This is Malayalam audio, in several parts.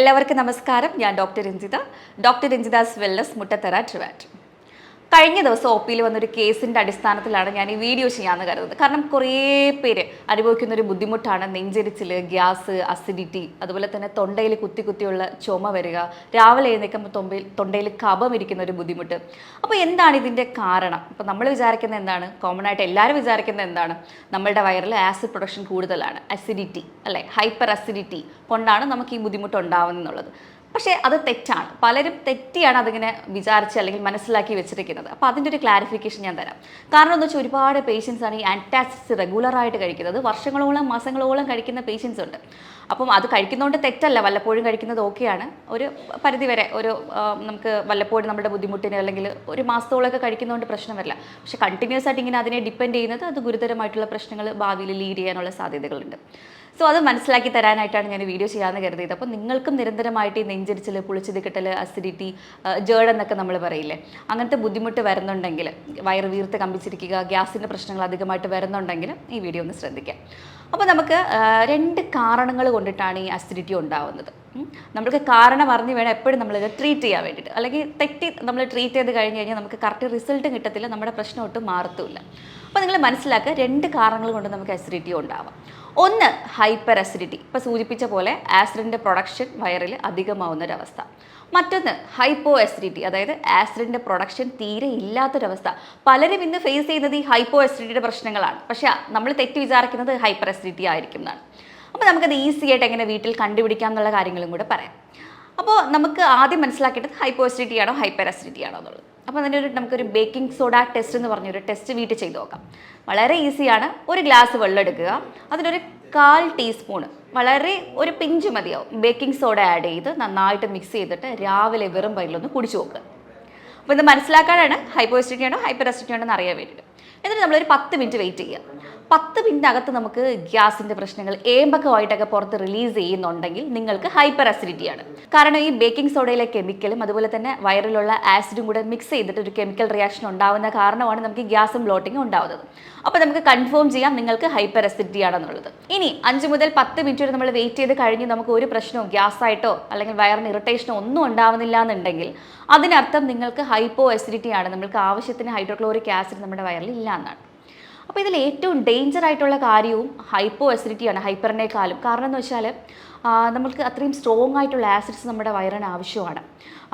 എല്ലാവർക്കും നമസ്കാരം. ഞാൻ doctor Ranjitha. Doctor Ranjitha's wellness Muttathara Trivandrum. കഴിഞ്ഞ ദിവസം ഒ പിയിൽ വന്നൊരു കേസിന്റെ അടിസ്ഥാനത്തിലാണ് ഞാൻ ഈ വീഡിയോ ചെയ്യാമെന്ന് കരുതുന്നത്. കാരണം കുറേ പേര് അനുഭവിക്കുന്ന ഒരു ബുദ്ധിമുട്ടാണ് നെഞ്ചരിച്ചിൽ ഗ്യാസ് അസിഡിറ്റി അതുപോലെ തന്നെ തൊണ്ടയിൽ കുത്തി കുത്തിയുള്ള ചുമ വരിക രാവിലെ എഴുന്നേൽക്കുമ്പോൾ തൊമ്പയിൽ തൊണ്ടയിൽ കപം ഇരിക്കുന്ന ഒരു ബുദ്ധിമുട്ട്. അപ്പോൾ എന്താണ് ഇതിന്റെ കാരണം? അപ്പോൾ നമ്മൾ വിചാരിക്കുന്നത് എന്താണ്? കോമൺ ആയിട്ട് എല്ലാവരും വിചാരിക്കുന്നത് എന്താണ്? നമ്മളുടെ വയറിൽ ആസിഡ് പ്രൊഡക്ഷൻ കൂടുതലാണ്. അസിഡിറ്റി അല്ലേ? ഹൈപ്പർ അസിഡിറ്റി കൊണ്ടാണ് നമുക്ക് ഈ ബുദ്ധിമുട്ട് ഉണ്ടാവുന്നത് പക്ഷേ അത് തെറ്റാണ്. പലരും തെറ്റിയാണ് അതിങ്ങനെ വിചാരിച്ച് അല്ലെങ്കിൽ മനസ്സിലാക്കി വെച്ചിരിക്കുന്നത്. അപ്പോൾ അതിന്റെ ഒരു ക്ലാരിഫിക്കേഷൻ ഞാൻ തരാം. കാരണം എന്ന് വെച്ചാൽ ഒരുപാട് പേഷ്യൻസ് ആണ് ഈ ആന്റാസിസ് റെഗുലറായിട്ട് കഴിക്കുന്നത്. വർഷങ്ങളോളം മാസങ്ങളോളം കഴിക്കുന്ന പേഷ്യൻസ് ഉണ്ട്. അപ്പം അത് കഴിക്കുന്നതുകൊണ്ട് തെറ്റല്ല. വല്ലപ്പോഴും കഴിക്കുന്നത് ഓക്കെയാണ്. ഒരു പരിധിവരെ ഒരു നമുക്ക് വല്ലപ്പോഴും നമ്മുടെ ബുദ്ധിമുട്ടിന് അല്ലെങ്കിൽ ഒരു മാസത്തോളമൊക്കെ കഴിക്കുന്നതുകൊണ്ട് പ്രശ്നം വരില്ല പക്ഷേ കണ്ടിന്യൂസ് ആയിട്ട് ഇങ്ങനെ അതിനെ ഡിപ്പെൻഡ് ചെയ്യുന്നത് അത് ഗുരുതരമായിട്ടുള്ള പ്രശ്നങ്ങൾ ഭാവിയിൽ ലീഡ് ചെയ്യാനുള്ള സാധ്യതകളുണ്ട്. സോ അത് മനസ്സിലാക്കി തരാനായിട്ടാണ് ഞാൻ വീഡിയോ ചെയ്യാമെന്ന് കരുതിയത്. അപ്പോൾ നിങ്ങൾക്കും നിരന്തരമായിട്ട് ഈ നെഞ്ചരിച്ചിൽ പുളിച്ചത് കിട്ടൽ അസിഡിറ്റി ജേർഡ് എന്നൊക്കെ നമ്മൾ പറയില്ലേ? അങ്ങനത്തെ ബുദ്ധിമുട്ട് വരുന്നുണ്ടെങ്കിൽ വയറ് വീർത്ത് കമ്പിച്ചിരിക്കുക ഗ്യാസിന്റെ പ്രശ്നങ്ങൾ അധികമായിട്ട് വരുന്നുണ്ടെങ്കിൽ ഈ വീഡിയോ ഒന്ന് ശ്രദ്ധിക്കാം അപ്പോൾ നമുക്ക് രണ്ട് കാരണങ്ങൾ കൊണ്ടിട്ടാണ് ഈ അസിഡിറ്റി ഉണ്ടാവുന്നത്. നമുക്ക് കാരണം അറിഞ്ഞ് വേണം എപ്പോഴും നമ്മളിത് ട്രീറ്റ് ചെയ്യാൻ വേണ്ടിയിട്ട്. അല്ലെങ്കിൽ തെറ്റി നമ്മൾ ട്രീറ്റ് ചെയ്ത് കഴിഞ്ഞ് കഴിഞ്ഞാൽ നമുക്ക് കറക്റ്റ് റിസൾട്ട് കിട്ടത്തില്ല നമ്മുടെ പ്രശ്നം ഒട്ടും മാറത്തുമില്ല. അപ്പോൾ നിങ്ങൾ മനസ്സിലാക്കുക രണ്ട് കാരണങ്ങൾ കൊണ്ട് നമുക്ക് അസിഡിറ്റി ഉണ്ടാവാം. ഒന്ന് ഹൈപ്പർ അസിഡിറ്റി ഇപ്പോൾ സൂചിപ്പിച്ച പോലെ ആസിഡിന്റെ പ്രൊഡക്ഷൻ വയറിൽ അധികമാവുന്ന ഒരവസ്ഥ മറ്റൊന്ന് ഹൈപ്പോ അസിഡിറ്റി അതായത് ആസിഡിന്റെ പ്രൊഡക്ഷൻ തീരെ ഇല്ലാത്തൊരവസ്ഥ. പലരും ഇന്ന് ഫേസ് ചെയ്യുന്നത് ഈ ഹൈപ്പോ അസിഡിറ്റിയുടെ പ്രശ്നങ്ങളാണ്. പക്ഷേ നമ്മൾ തെറ്റ് വിചാരിക്കുന്നത് ഹൈപ്പർ അസിഡിറ്റി ആയിരിക്കും എന്നാണ്. അപ്പോൾ നമുക്കത് ഈസി ആയിട്ട് എങ്ങനെ വീട്ടിൽ കണ്ടുപിടിക്കാം എന്നുള്ള കാര്യങ്ങളും കൂടെ പറയാം. അപ്പോൾ നമുക്ക് ആദ്യം മനസ്സിലാക്കേണ്ടത് ഹൈപ്പോ അസിഡിറ്റി ആണോ ഹൈപ്പർ അസിഡിറ്റി ആണോ എന്നുള്ളത്. അപ്പോൾ അതിന്റെ ഒരു നമുക്കൊരു ബേക്കിംഗ് സോഡ ടെസ്റ്റ് എന്ന് പറഞ്ഞൊരു ടെസ്റ്റ് വീട്ടിൽ ചെയ്ത് നോക്കാം. വളരെ ഈസിയാണ് ഒരു ഗ്ലാസ് വെള്ളം എടുക്കുക. അതിലൊരു കാൽ ടീസ്പൂൺ വളരെ ഒരു പിഞ്ച് മതിയാവും. ബേക്കിംഗ് സോഡ ആഡ് ചെയ്ത് നന്നായിട്ട് മിക്സ് ചെയ്തിട്ട് രാവിലെ വെറും വയലൊന്ന് കുടിച്ചു നോക്കുക. അപ്പോൾ ഇത് മനസ്സിലാക്കാനാണ്? ഹൈപ്പോ ആണോ? ഹൈപ്പർ ആണോ എന്ന് അറിയാൻ വേണ്ടിയിട്ട്. എന്നിട്ട് നമ്മളൊരു പത്ത് മിനിറ്റ് വെയിറ്റ് ചെയ്യുക. പത്ത് മിനിറ്റ് അകത്ത് നമുക്ക് ഗ്യാസിന്റെ പ്രശ്നങ്ങൾ ഏമ്പക്കമായിട്ടൊക്കെ പുറത്ത് റിലീസ് ചെയ്യുന്നുണ്ടെങ്കിൽ നിങ്ങൾക്ക് ഹൈപ്പർ അസിഡിറ്റിയാണ് കാരണം ഈ ബേക്കിംഗ് സോഡയിലെ കെമിക്കലും അതുപോലെ തന്നെ വയറിലുള്ള ആസിഡും കൂടെ മിക്സ് ചെയ്തിട്ട് ഒരു കെമിക്കൽ റിയാക്ഷൻ ഉണ്ടാവുന്ന കാരണമാണ് നമുക്ക് ഗ്യാസും ബ്ലോട്ടിങ്ങും ഉണ്ടാവുന്നത്. അപ്പോൾ നമുക്ക് കൺഫേം ചെയ്യാം നിങ്ങൾക്ക് ഹൈപ്പർ അസിഡിറ്റി ആണെന്നുള്ളത്. ഇനി അഞ്ച് മുതൽ പത്ത് മിനിറ്റ് വരെ നമ്മൾ വെയിറ്റ് ചെയ്ത് കഴിഞ്ഞ് നമുക്ക് ഒരു പ്രശ്നവും ഗ്യാസ് ആയിട്ടോ അല്ലെങ്കിൽ വയറിന് ഇറിറ്റേഷനോ ഒന്നും ഉണ്ടാവുന്നില്ല എന്നുണ്ടെങ്കിൽ അതിനർത്ഥം നിങ്ങൾക്ക് ഹൈപ്പോ അസിഡിറ്റി ആണ്. നമ്മൾക്ക് ആവശ്യത്തിന് ഹൈഡ്രോക്ലോറിക് ആസിഡ് നമ്മുടെ വയറിൽ ഇല്ല എന്നാണ്. അപ്പോൾ ഇതിൽ ഏറ്റവും ഡേഞ്ചർ ആയിട്ടുള്ള കാര്യവും ഹൈപ്പോ അസിഡിറ്റിയാണ് ഹൈപ്പറിനേക്കാളും കാരണം എന്ന് വെച്ചാൽ നമ്മൾക്ക് അത്രയും സ്ട്രോങ് ആയിട്ടുള്ള ആസിഡ്സ് നമ്മുടെ വയറിന് ആവശ്യമാണ്.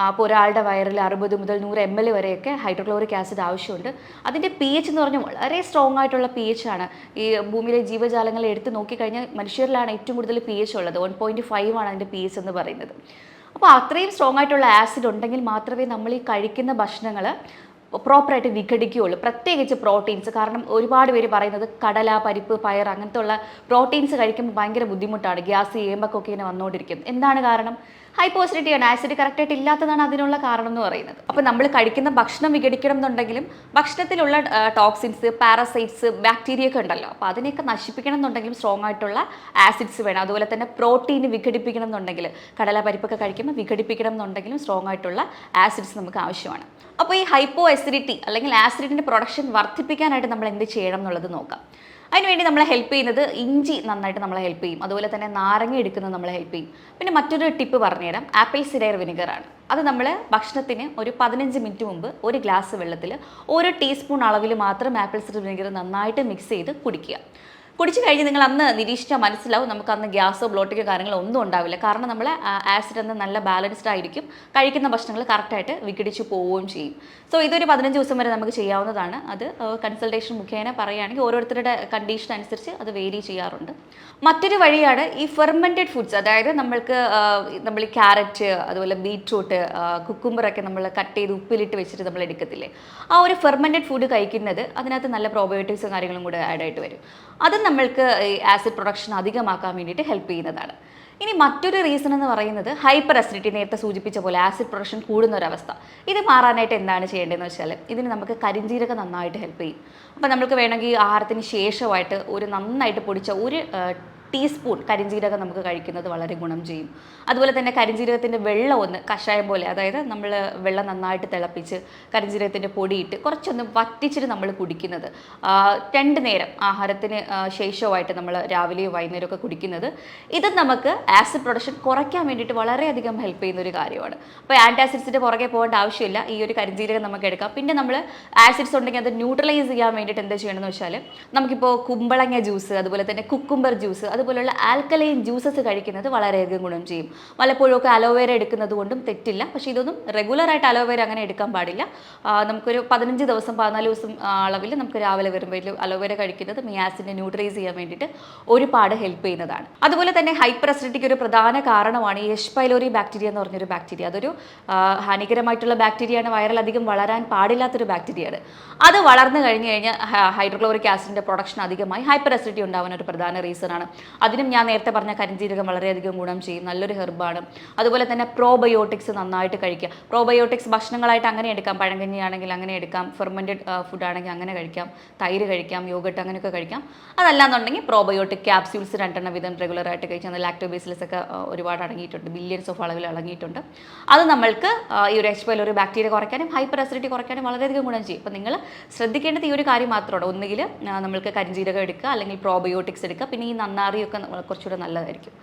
അപ്പോൾ ഒരാളുടെ വയറിൽ അറുപത് മുതൽ നൂറ് എം എൽ വരെയൊക്കെ ഹൈഡ്രോക്ലോറിക് ആസിഡ് ആവശ്യമുണ്ട്. അതിന്റെ പി എച്ച് എന്ന് പറഞ്ഞാൽ വളരെ സ്ട്രോങ് ആയിട്ടുള്ള പി എച്ച് ആണ്. ഈ ഭൂമിയിലെ ജീവജാലങ്ങളെ എടുത്ത് നോക്കിക്കഴിഞ്ഞാൽ മനുഷ്യരിലാണ് ഏറ്റവും കൂടുതൽ പി എച്ച് ഉള്ളത്. വൺ പോയിന്റ് ഫൈവ് ആണ് അതിന്റെ പി എച്ച് എന്ന് പറയുന്നത്. അപ്പോൾ അത്രയും സ്ട്രോങ് ആയിട്ടുള്ള ആസിഡ് ഉണ്ടെങ്കിൽ മാത്രമേ നമ്മൾ ഈ കഴിക്കുന്ന ഭക്ഷണങ്ങൾ പ്രോപ്പറായിട്ട് വിഘടിക്കുകയുള്ളൂ. പ്രത്യേകിച്ച് പ്രോട്ടീൻസ് കാരണം ഒരുപാട് പേര് പറയുന്നത് കടല പരിപ്പ് പയർ അങ്ങനത്തെ ഉള്ള പ്രോട്ടീൻസ് കഴിക്കുമ്പോൾ ഭയങ്കര ബുദ്ധിമുട്ടാണ്. ഗ്യാസ് ഏമ്പൊക്കെ ഇങ്ങനെ വന്നുകൊണ്ടിരിക്കും. എന്താണ് കാരണം? ഹൈപ്പോസിഡിറ്റിയാണ് ആസിഡ് കറക്റ്റായിട്ട് ഇല്ലാത്തതാണ് അതിനുള്ള കാരണം എന്ന് പറയുന്നത്. അപ്പോൾ നമ്മൾ കഴിക്കുന്ന ഭക്ഷണം വിഘടിക്കണം എന്നുണ്ടെങ്കിലും ഭക്ഷണത്തിലുള്ള ടോക്സിൻസ് പാരസൈറ്റ്സ് ബാക്ടീരിയ ഒക്കെ ഉണ്ടല്ലോ. അപ്പോൾ അതിനെയൊക്കെ നശിപ്പിക്കണം എന്നുണ്ടെങ്കിലും സ്ട്രോങ് ആയിട്ടുള്ള ആസിഡ്സ് വേണം. അതുപോലെ തന്നെ പ്രോട്ടീൻ വിഘടിപ്പിക്കണം എന്നുണ്ടെങ്കിൽ കടല പരിപ്പൊക്കെ കഴിക്കുമ്പോൾ വിഘടിപ്പിക്കണം എന്നുണ്ടെങ്കിലും സ്ട്രോങ് ആയിട്ടുള്ള ആസിഡ്സ് നമുക്ക് ആവശ്യമാണ്. അപ്പോൾ ഈ ഹൈപ്പോ അസിഡിറ്റി അല്ലെങ്കിൽ ആസിഡിന്റെ പ്രൊഡക്ഷൻ വർദ്ധിപ്പിക്കാനായിട്ട് നമ്മൾ എന്ത് ചെയ്യണം എന്നുള്ളത് നോക്കാം. അതിനുവേണ്ടി നമ്മളെ ഹെൽപ്പ് ചെയ്യുന്നത് ഇഞ്ചി നന്നായിട്ട് നമ്മളെ ഹെൽപ്പ് ചെയ്യും. അതുപോലെ തന്നെ നാരങ്ങ എടുക്കുന്നത് നമ്മളെ ഹെൽപ്പ് ചെയ്യും. പിന്നെ മറ്റൊരു ടിപ്പ് പറഞ്ഞുതരാം. ആപ്പിൾ സിഡയർ വിനിഗറാണ് അത് നമ്മൾ ഭക്ഷണത്തിന് ഒരു പതിനഞ്ച് മിനിറ്റ് മുമ്പ് ഒരു ഗ്ലാസ് വെള്ളത്തിൽ ഒരു ടീസ്പൂൺ അളവിൽ മാത്രം ആപ്പിൾ സിഡർ വിനിഗർ നന്നായിട്ട് മിക്സ് ചെയ്ത് കുടിക്കുക. കുടിച്ചു കഴിഞ്ഞ് നിങ്ങൾ അന്ന് നിരീക്ഷിച്ചാൽ മനസ്സിലാവും നമുക്ക് അന്ന് ഗ്യാസോ ബ്ലോട്ടിക്കോ കാര്യങ്ങളോ ഒന്നും ഉണ്ടാവില്ല. കാരണം നമ്മൾ ആസിഡ് എന്ന് നല്ല ബാലൻസ്ഡ് ആയിരിക്കും. കഴിക്കുന്ന ഭക്ഷണങ്ങൾ കറക്റ്റായിട്ട് വിഘടിച്ച് പോവുകയും ചെയ്യും. സോ ഇതൊരു പതിനഞ്ച് ദിവസം വരെ നമുക്ക് ചെയ്യാവുന്നതാണ്. അത് കൺസൾട്ടേഷൻ മുഖേന പറയുകയാണെങ്കിൽ ഓരോരുത്തരുടെ കണ്ടീഷൻ അനുസരിച്ച് അത് വേരി ചെയ്യാറുണ്ട്. മറ്റൊരു വഴിയാണ് ഈ ഫെർമെന്റഡ് ഫുഡ്സ് അതായത് നമ്മൾക്ക് നമ്മൾ ഈ ക്യാരറ്റ് അതുപോലെ ബീറ്റ്റൂട്ട് കുക്കുംബറൊക്കെ നമ്മൾ കട്ട് ചെയ്ത് ഉപ്പിലിട്ട് വെച്ചിട്ട് നമ്മൾ എടുക്കത്തില്ലേ? ആ ഒരു ഫെർമെന്റഡ് ഫുഡ് കഴിക്കുന്നത് അതിനകത്ത് നല്ല പ്രോബയോട്ടിക്സും കാര്യങ്ങളും കൂടെ ആഡ് ആയിട്ട് വരും. അത് നമ്മൾക്ക് ആസിഡ് പ്രൊഡക്ഷൻ അധികമാക്കാൻ വേണ്ടിയിട്ട് ഹെൽപ്പ് ചെയ്യുന്നതാണ്. ഇനി മറ്റൊരു റീസൺ എന്ന് പറയുന്നത് ഹൈപ്പർ അസിഡിറ്റി നേരത്തെ സൂചിപ്പിച്ച പോലെ ആസിഡ് പ്രൊഡക്ഷൻ കൂടുന്ന ഒരവസ്ഥ ഇത് മാറാനായിട്ട് എന്താണ് ചെയ്യേണ്ടതെന്ന് വെച്ചാൽ ഇതിന് നമുക്ക് കരിഞ്ജീരകം നന്നായിട്ട് ഹെൽപ്പ് ചെയ്യും. അപ്പോൾ നമുക്ക് വേണമെങ്കിൽ ആഹാരത്തിന് ശേഷമായിട്ട് ഒരു നന്നായിട്ട് പൊടിച്ച ഒരു ടീസ്പൂൺ കരിഞ്ജീരകം നമുക്ക് കഴിക്കുന്നത് വളരെ ഗുണം ചെയ്യും. അതുപോലെ തന്നെ കരിഞ്ജീരകത്തിന്റെ വെള്ളം ഒന്ന് കഷായം പോലെ അതായത് നമ്മൾ വെള്ളം നന്നായിട്ട് തിളപ്പിച്ച് കരിഞ്ജീരകത്തിന്റെ പൊടിയിട്ട് കുറച്ചൊന്ന് വറ്റിച്ചിട്ട് നമ്മൾ കുടിക്കുന്നത്. രണ്ട് നേരം ആഹാരത്തിന് ശേഷമായിട്ട് നമ്മൾ രാവിലെയും വൈകുന്നേരവും ഒക്കെ കുടിക്കുന്നത്. ഇത് നമുക്ക് ആസിഡ് പ്രൊഡക്ഷൻ കുറയ്ക്കാൻ വേണ്ടിയിട്ട് വളരെയധികം ഹെൽപ്പ് ചെയ്യുന്ന ഒരു കാര്യമാണ്. അപ്പോൾ ആന്റാസിഡ്സിന്റെ പുറകെ പോകേണ്ട ആവശ്യമില്ല. ഈ ഒരു കരിഞ്ജീരകം നമുക്ക് എടുക്കാം. പിന്നെ നമ്മൾ ആസിഡ്സ് ഉണ്ടെങ്കിൽ അത് ന്യൂട്രലൈസ് ചെയ്യാൻ വേണ്ടിയിട്ട് എന്താ ചെയ്യണമെന്ന് വെച്ചാൽ നമുക്കിപ്പോൾ കുമ്പളങ്ങ ജ്യൂസ് അതുപോലെ തന്നെ കുക്കുംബർ ജ്യൂസ് അതുപോലുള്ള ആൽക്കലൈൻ ജ്യൂസസ് കഴിക്കുന്നത് വളരെയധികം ഗുണം ചെയ്യും. വല്ലപ്പോഴും ഒക്കെ അലോവേര എടുക്കുന്നത് കൊണ്ടും തെറ്റില്ല. പക്ഷേ ഇതൊന്നും റെഗുലറായിട്ട് അലോവേര അങ്ങനെ എടുക്കാൻ പാടില്ല. നമുക്കൊരു പതിനഞ്ച് ദിവസം പതിനാല് ദിവസം അളവിൽ നമുക്ക് രാവിലെ വരുമ്പോൾ അലോവേര കഴിക്കുന്നത് മിയാസിനെ ആസിഡിനെ ന്യൂട്രലൈസ് ചെയ്യാൻ വേണ്ടിയിട്ട് ഒരുപാട് ഹെൽപ്പ് ചെയ്യുന്നതാണ്. അതുപോലെ തന്നെ ഹൈപ്പർ അസിഡിറ്റിക്ക് ഒരു പ്രധാന കാരണമാണ് ഈ എഷ്പൈലോറി ബാക്ടീരിയ എന്ന് പറഞ്ഞൊരു ബാക്ടീരിയ അതൊരു ഹാനികരമായിട്ടുള്ള ബാക്ടീരിയയാണ് വൈറൽ അധികം വളരാൻ പാടില്ലാത്തൊരു ബാക്ടീരിയയാണ് അത് വളർന്നു കഴിഞ്ഞ് കഴിഞ്ഞാൽ ഹൈഡ്രോക്ലോറിക് ആസിഡിന്റെ പ്രൊഡക്ഷൻ അധികമായി ഹൈപ്പർ അസിഡിറ്റി ഉണ്ടാവാൻ ഒരു പ്രധാന റീസൺ ആണ്. അതിനും ഞാൻ നേരത്തെ പറഞ്ഞ കരിഞ്ജീരകം വളരെയധികം ഗുണം ചെയ്യും. നല്ലൊരു ഹെർബാണ്. അതുപോലെ തന്നെ പ്രോബയോട്ടിക്സ് നന്നായിട്ട് കഴിക്കുക. പ്രോബയോട്ടിക്സ് ഭക്ഷണങ്ങളായിട്ട് അങ്ങനെ എടുക്കാം. പഴങ്കഞ്ഞി ആണെങ്കിൽ അങ്ങനെ എടുക്കാം. ഫെർമെന്റഡ് ഫുഡ് ആണെങ്കിൽ അങ്ങനെ കഴിക്കാം. തൈര് കഴിക്കാം. യോഗട്ട് അങ്ങനെയൊക്കെ കഴിക്കാം. അതല്ലാന്നുണ്ടെങ്കിൽ പ്രോബയോട്ടിക് ക്യാപ്സ്യൂൾസ് രണ്ടെണ്ണം വീതം റെഗുലറായിട്ട് കഴിച്ചാൽ ലാക്ടോബേസിലസ് ഒക്കെ ഒരുപാട് അടങ്ങിയിട്ടുണ്ട്. ബില്യൺസ് ഓഫ് അളവിൽ അടങ്ങിയിട്ടുണ്ട്. അത് നമ്മൾക്ക് ഈ ഒരു എച്ച് ഒരു ബാക്ടീരിയ കുറയ്ക്കാനും ഹൈപ്പർ അസിഡിറ്റി കുറയ്ക്കാനും വളരെയധികം ഗുണം ചെയ്യും. അപ്പോൾ നിങ്ങൾ ശ്രദ്ധിക്കേണ്ടത് ഈ ഒരു കാര്യം മാത്രമാണ്. ഒന്നുകിൽ നമ്മൾക്ക് കരിഞ്ചീരകം എടുക്കുക അല്ലെങ്കിൽ പ്രോബയോട്ടിക്സ് എടുക്കുക. പിന്നെ ഈ നന്നാറിയൊക്കെ നമ്മൾ കുറച്ചുകൂടെ നല്ലതായിരിക്കും.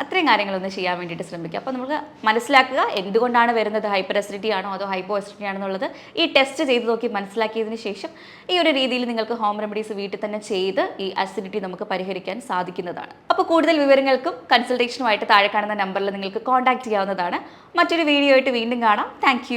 അത്രയും കാര്യങ്ങളൊന്ന് ചെയ്യാൻ വേണ്ടിയിട്ട് ശ്രമിക്കുക. അപ്പോൾ നമുക്ക് മനസ്സിലാക്കുക എന്തുകൊണ്ടാണ് വരുന്നത് ഹൈപ്പർ അസിഡിറ്റി ആണോ അതോ ഹൈപ്പോ അസിഡിറ്റി ആണെന്നുള്ളത് ഈ ടെസ്റ്റ് ചെയ്ത് നോക്കി മനസ്സിലാക്കിയതിന് ശേഷം ഈ ഒരു രീതിയിൽ നിങ്ങൾക്ക് ഹോം റെമഡീസ് വീട്ടിൽ തന്നെ ചെയ്ത് ഈ അസിഡിറ്റി നമുക്ക് പരിഹരിക്കാൻ സാധിക്കുന്നതാണ്. അപ്പോൾ കൂടുതൽ വിവരങ്ങൾക്കും കൺസൾട്ടേഷനുമായിട്ട് താഴെ കാണുന്ന നമ്പറിൽ നിങ്ങൾക്ക് കോൺടാക്ട് ചെയ്യാവുന്നതാണ്. മറ്റൊരു വീഡിയോ ആയിട്ട് വീണ്ടും കാണാം. താങ്ക്